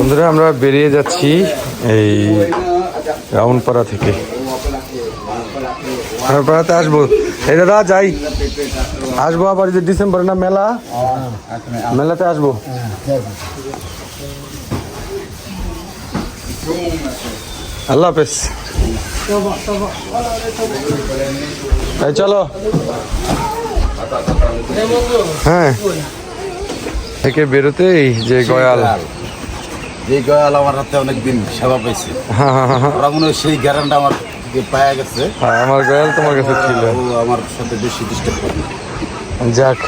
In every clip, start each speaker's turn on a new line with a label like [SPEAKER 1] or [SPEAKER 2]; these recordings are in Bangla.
[SPEAKER 1] বন্ধুরা, আমরা বেরিয়ে যাচ্ছি এই রাউনপাড়া থেকে। রাউনপাড়াতে আসব। এই দাদা, যাই। আসব আবার যে ডিসেম্বর না, মেলা? মেলাতে আসব। আল্লাহ হাফেজ। চলো। হ্যাঁ। থেকে বেরোতেই যে গয়াল।
[SPEAKER 2] যে গয়াল আমার হাতে অনেকদিন সেবা পেয়েছে
[SPEAKER 1] হ্যাঁ।
[SPEAKER 2] ওরা মনে হয় সেই গ্যারান্টি আমার পাওয়া গেছে।
[SPEAKER 1] হ্যাঁ, আমার গয়াল তোমার কাছে ছিল।
[SPEAKER 2] ও আমার সাথে বেশি ডিস্টার্ব করে
[SPEAKER 1] যাক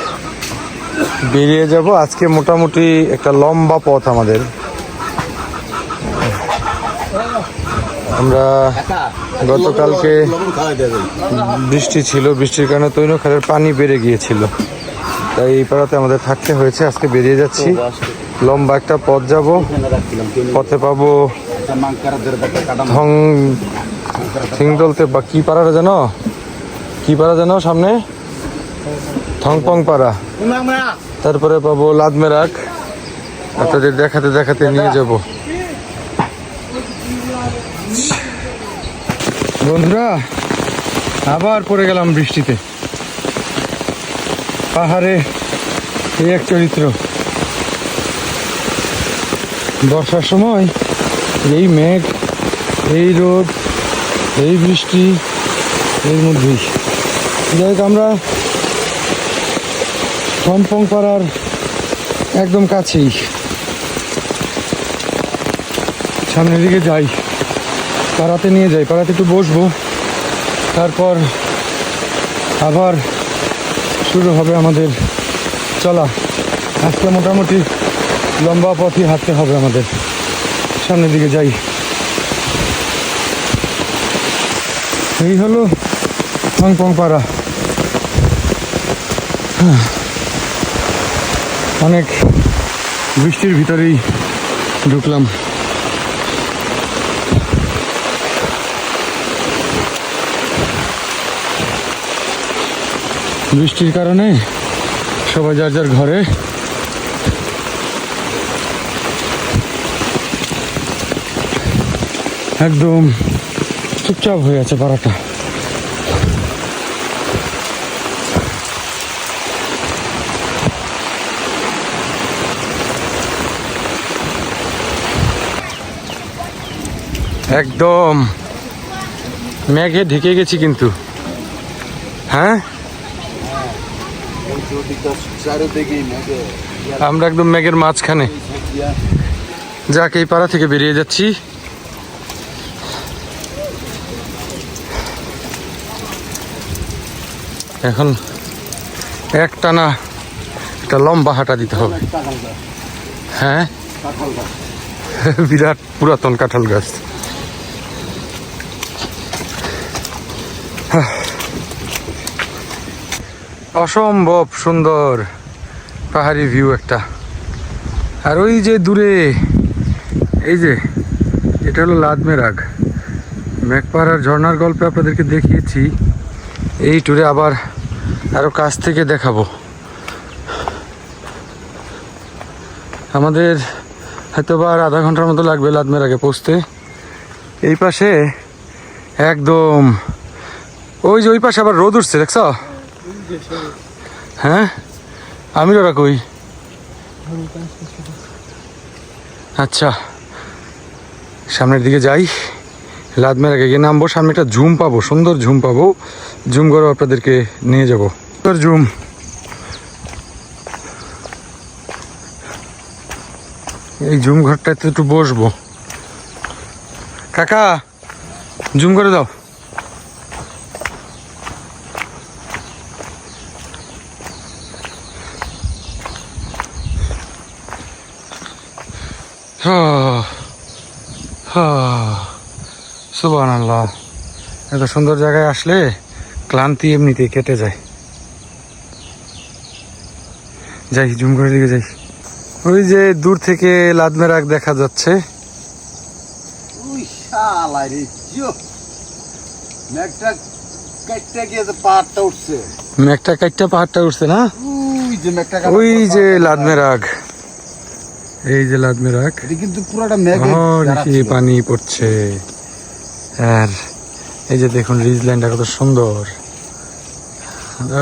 [SPEAKER 1] বেরিয়ে যাব। আজকে মোটামুটি একটা লম্বা পথ আমাদের। আমরা গতকালকে বৃষ্টি ছিল বৃষ্টির কারণে তৈন খালের পানি বেড়ে গিয়েছিল। তাই এই পাড়াতে আমাদের থাকতে হয়েছে, আজকে বেরিয়ে যাচ্ছি। লম্বা একটা পথ যাব। পথে পাবো থং বা কি পাড়াটা জানো? কি পাড়া জানো সামনে? থংপং পাড়া। তারপরে পাবো লাদমেরাক। আপনাদের দেখাতে দেখাতে নিয়ে যাব। বন্ধুরা, আবার পড়ে গেলাম বৃষ্টিতে। পাহাড়ে এই এক চরিত্র। বর্ষার সময় এই মেঘ, এই রোদ, এই বৃষ্টি এর মধ্যেই। যাই আমরা সম্পং পাড়ার একদম কাছেই। সামনের দিকে যাই, পাড়াতে নিয়ে যাই, পাড়াতে একটু বসবো। তারপর আবার শুরু হবে আমাদের, চলা। আজকে মোটামুটি লম্বা পথই হাঁটতে হবে আমাদের। সামনের দিকে যাই। এই হলো হংকং পাড়া। অনেক বৃষ্টির ভিতরেই ঢুকলাম। বৃষ্টির কারণে সবাই যার যার ঘরে। একদম চুপচাপ হয়ে আছে পাড়াটা। একদম। মেঘে ঢেকে গেছি কিন্তু। হ্যাঁ? আমরা একদম মেঘের মাঝখানে। যাক, এই পাড়া থেকে বেরিয়ে যাচ্ছি। এখন একটানা একটা লম্বা হাঁটা দিতে হবে। হ্যাঁ? বিরাট পুরাতন কাঁঠাল গাছ। অসম্ভব সুন্দর পাহাড়ি ভিউ একটা। আর ওই যে দূরে, এই যে, এটা হলো লাদমেরাগ মেঘপাড়ার ঝর্নার গল্পে আপনাদেরকে দেখিয়েছি। এই ট্যুরে আবার আরও কাছ থেকে দেখাবো। আমাদের হয়তো আর আধা ঘণ্টার মতো লাগবে লাদমেরাগে পৌঁছতে। এই পাশে একদম, ওই যে ওই পাশে আবার রোদ উঠছে, দেখছ? হ্যাঁ? আমির ওরা কই? আচ্ছা সামনের দিকে যাই। লাদমের আগে গিয়ে নামবো, সামনে একটা ঝুম পাবো, সুন্দর ঝুম পাবো। ঝুম করে আপনাদেরকে নিয়ে যাব। সুন্দর ঝুম। এই ঝুম ঘরটাতে একটু বসবো। কাকা, ঝুম করে দাও। সুবান আল্লাহ এত সুন্দর জায়গায় আসলে ক্লান্তি এমনিতেই কেটে যায়। যাই জুম করে দিকে যাই। ওই যে দূর থেকে লাদমেরাগ দেখা যাচ্ছে।
[SPEAKER 2] মেঘটা কাটতে পাহাড়টা উঠছে।
[SPEAKER 1] কাইটটা পাহাড়টা উঠছে না?
[SPEAKER 2] ওই যে
[SPEAKER 1] লাদমেরাগ এই যে লাদমেরাক
[SPEAKER 2] কিন্তু পুরোটা মেঘে
[SPEAKER 1] পানি পড়ছে। আর এই যে দেখুন, রিজ লাইনটা কত সুন্দর।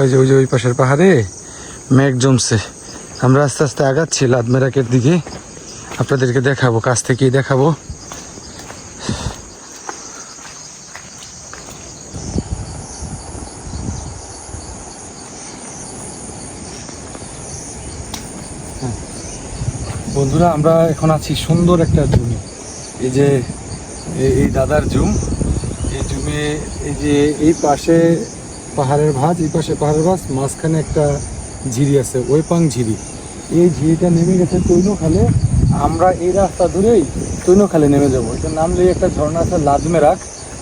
[SPEAKER 1] ওই যে ওই যে ওই পাশের পাহাড়ে মেঘ জমছে। আমরা আস্তে আস্তে আগাচ্ছি লাদমেরাকের দিকে। আপনাদেরকে দেখাবো, কাছ থেকেই দেখাবো। বন্ধুরা, আমরা এখন আছি সুন্দর একটা জমি। এই যে এই- দাদার জুম এই জুমে এই যে এই পাশে পাহাড়ের ভাঁজ, এই পাশে পাহাড়ের ভাঁজ, মাঝখানে একটা ঝিরি আছে, ওয়েপাং ঝিরি। এই ঝিরিটা নেমে গেছে তৈনখালে। আমরা এই রাস্তা ধরেই তৈনখালে নেমে যাব। এটা নামলেই একটা ঝর্ণা আছে লাদমেরাক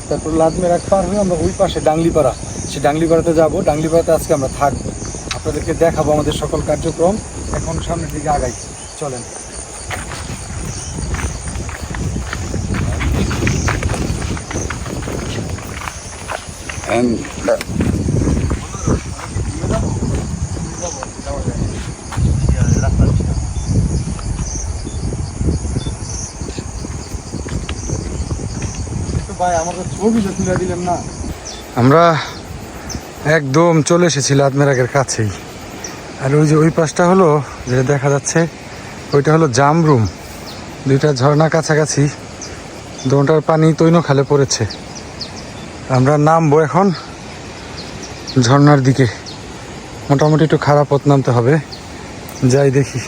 [SPEAKER 1] তারপর লাদমেরাক পার হয়ে আমরা ওই পাশে ডাংলিপাড়া। সে ডাংলিপাড়াতে যাব। ডাংলিপাড়াতে আজকে আমরা থাকব। আপনাদেরকে দেখাবো আমাদের সকল কার্যক্রম। এখন সামনের দিকে আগাই। চলেন।
[SPEAKER 2] And, uh,
[SPEAKER 1] আমরা একদম চলে এসেছি লাদমেরাগের কাছেই। আর ওই যে ওই পাশটা হলো যেটা দেখা যাচ্ছে ওইটা হলো জামরুম। দুইটা ঝর্ণা কাছাকাছি। দোনটার পানি তৈন খালে পড়েছে। আমরা নামবো এখন। ঝর্নার দিকে। মোটামুটি একটু খারাপ পথ নামতে হবে। যাই দেখি।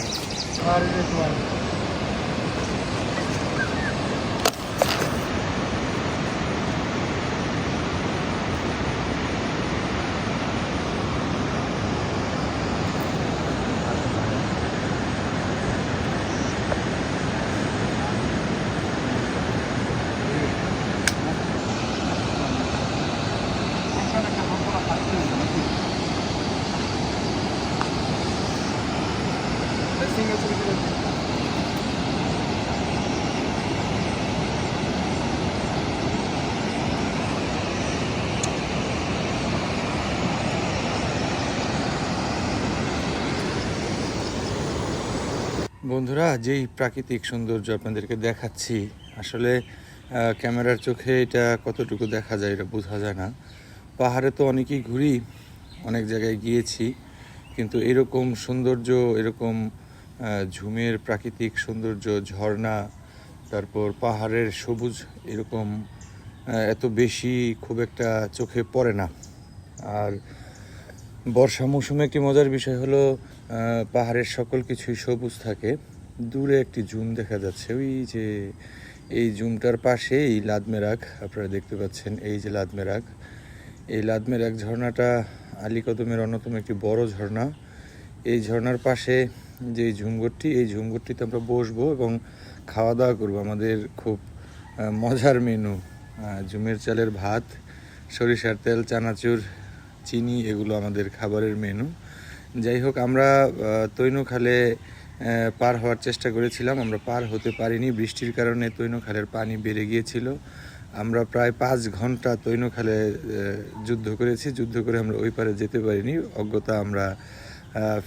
[SPEAKER 1] বন্ধুরা, যেই প্রাকৃতিক সৌন্দর্য আপনাদেরকে দেখাচ্ছি, আসলে ক্যামেরার চোখে এটা কতটুকু দেখা যায় এটা বোঝা যায় না। পাহাড়ে তো অনেকেই ঘুরি, অনেক জায়গায় গিয়েছি, কিন্তু এরকম সৌন্দর্য, এরকম ঝুমের প্রাকৃতিক সৌন্দর্য, ঝর্ণা, তারপর পাহাড়ের সবুজ এরকম এত বেশি খুব একটা চোখে পড়ে না। আর বর্ষা মৌসুমে একটি মজার বিষয় হলো পাহাড়ের সকল কিছুই সবুজ থাকে। দূরে একটি জুম দেখা যাচ্ছে। ওই যে এই জুমটার পাশে এই লাদমেরাগ আপনারা দেখতে পাচ্ছেন এই যে লাদমেরাক এই লাদমেরাগ ঝর্ণাটা আলীকদমের অন্যতম একটি বড় ঝর্ণা। এই ঝর্ণার পাশে যে ঝুমঘরটি, এই ঝুমঘরটিতে আমরা বসবো এবং খাওয়া দাওয়া করব। আমাদের খুব মজার মেনু। ঝুমের চালের ভাত, সরিষার তেল, চানাচুর, চিনি, এগুলো আমাদের খাবারের মেনু। যাই হোক, আমরা তৈনখালে পার হওয়ার চেষ্টা করেছিলাম। আমরা পার হতে পারিনি। বৃষ্টির কারণে তৈনখালের পানি বেড়ে গিয়েছিল। আমরা প্রায় পাঁচ ঘণ্টা তৈনখালে যুদ্ধ করেছি। যুদ্ধ করে আমরা ওই পারে যেতে পারিনি। অজ্ঞতা আমরা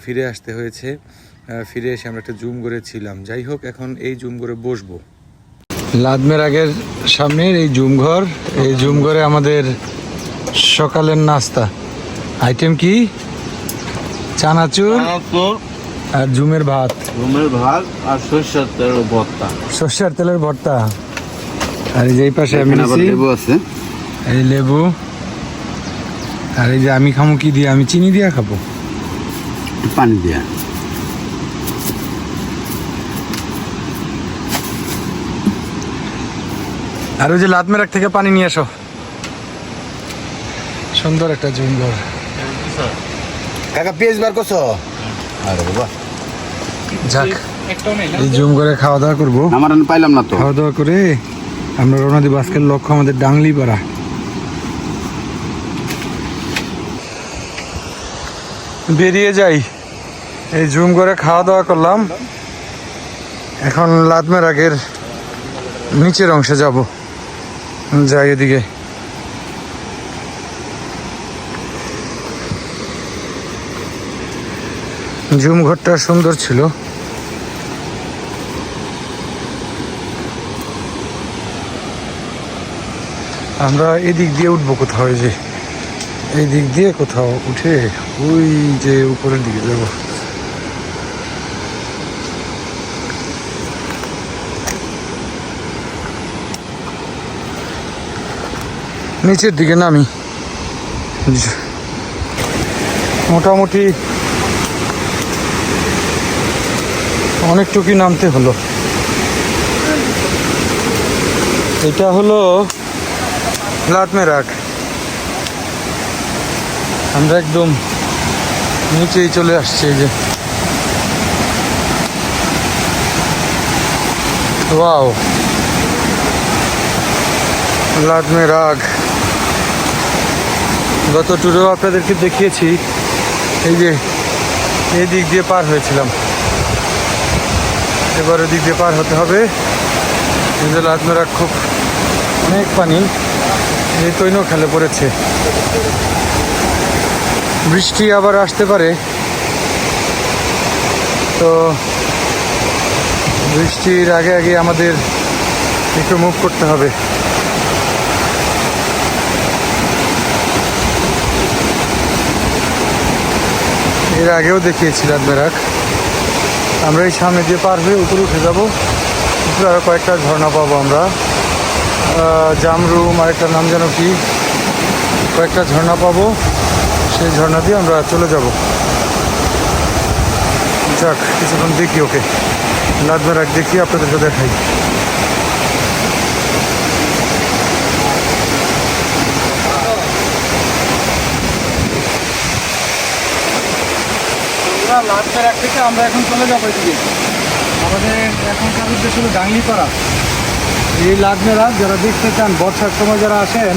[SPEAKER 1] ফিরে আসতে হয়েছে। ফিরে এসে আমরা একটা জুম করে ছিলাম যাই হোক, এখন এই জুম করে বসবো। লাদমের আগের সামনের এই জুম ঘর। এই জুম ঘরে আমাদের সকালের নাস্তা। আইটেম কি? চানাচুর
[SPEAKER 3] চানাচুর
[SPEAKER 1] আর ঝুমের ভাত।
[SPEAKER 3] রুমের ভাত আর সরষের তেল ভর্তা।
[SPEAKER 1] সর্ষের তেলের ভর্তা। আর এই যে এই পাশে আমি
[SPEAKER 2] লেবু আছে।
[SPEAKER 1] এই লেবু। আর এই যে আমি খামু কি দিয়ে? আমি চিনি দিয়ে খাব।
[SPEAKER 2] পানি দিয়া।
[SPEAKER 1] আর ওই যে লাদমেরাক থেকে পানি নিয়ে আসো সুন্দর একটা জুম ঘর।
[SPEAKER 2] কাকা পেঁয়াজ বার করছ? আরে বাবা।
[SPEAKER 1] যাক এই জুম করে খাওয়া দাওয়া করব।
[SPEAKER 2] আমার পাইলাম না তো।
[SPEAKER 1] খাওয়া দাওয়া করে আমরা রওনা দিব আজকের লক্ষ্য আমাদের ডাংলি পাড়া বেরিয়ে যাই। এই জুম করে খাওয়া দাওয়া করলাম। এখন লাদমের আগের নিচের অংশে যাব। যাই এদিকে। জুম ঘরটা সুন্দর ছিল। আমরা এদিক দিয়ে উঠবো কোথাও যে। এই দিক দিয়ে কোথাও উঠে ওই যে উপরের দিকে যাব। নিচের দিকে নামি। মোটামুটি অনেকটুকুই নামতে হলো। এটা হলো লাতমেরাগ। আমরা একদম নিচেই চলে আসছি এই যে। ওয়াও। লাতমেরাগ। গত ট্যুরেও আপনাদেরকে দেখিয়েছি। এই যে এই দিক দিয়ে পার হয়েছিলাম। এবার ওদিক দিয়ে পার হতে হবে। যে লাতমেরাগ খুব অনেক পানি এই তৈন খেলে পড়েছে। বৃষ্টি আবার আসতে পারে। তো বৃষ্টির আগে আগে আমাদের একটু মুভ করতে হবে। এর আগেও দেখিয়েছি রাতবেরাক আমরা এই সামনে দিয়ে পার হয়ে উপরে উঠে যাব, উপরে আরও কয়েকটা ঝর্ণা পাবো আমরা। জামরুম আরেকটা নাম যেন কি? কয়েকটা ঝর্ণা পাবো, সেই ঝর্ণা দিয়ে আমরা চলে যাব। যাক, কিছুক্ষণ দেখি ওকে। লাদবেরাক দেখি, আপনাদেরকে দেখাই। লাদবেরাক থেকে আমরা এখন চলে যাব এদিকে। আমাদের এখনকার উদ্দেশ্য হলো ডাংলি করা এই লাদমেরা যারা দেখতে চান, বর্ষার সময় যারা আসেন,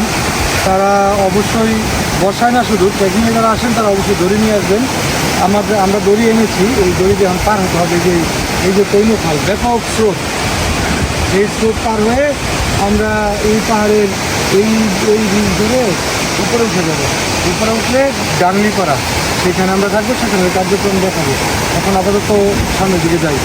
[SPEAKER 1] তারা অবশ্যই বর্ষায় না শুধু, ট্রেকিংয়ে যারা আসেন, তারা অবশ্যই দড়ি নিয়ে আসবেন। আমাদের, আমরা দড়ি এনেছি, এই দড়ি দিয়ে এখন পার হতে হবে যে, এই যে তৈল খাল, ব্যাপক স্রোত। এই স্রোত পার হয়ে আমরা এই পাহাড়ের এই এই ধরে উপরে উঠে যাব। উপরে উঠলে ডাংলি করা সেখানে আমরা থাকব সেখানে কার্যক্রম দেখাবো। এখন আপাতত সামনের দিকে যাই।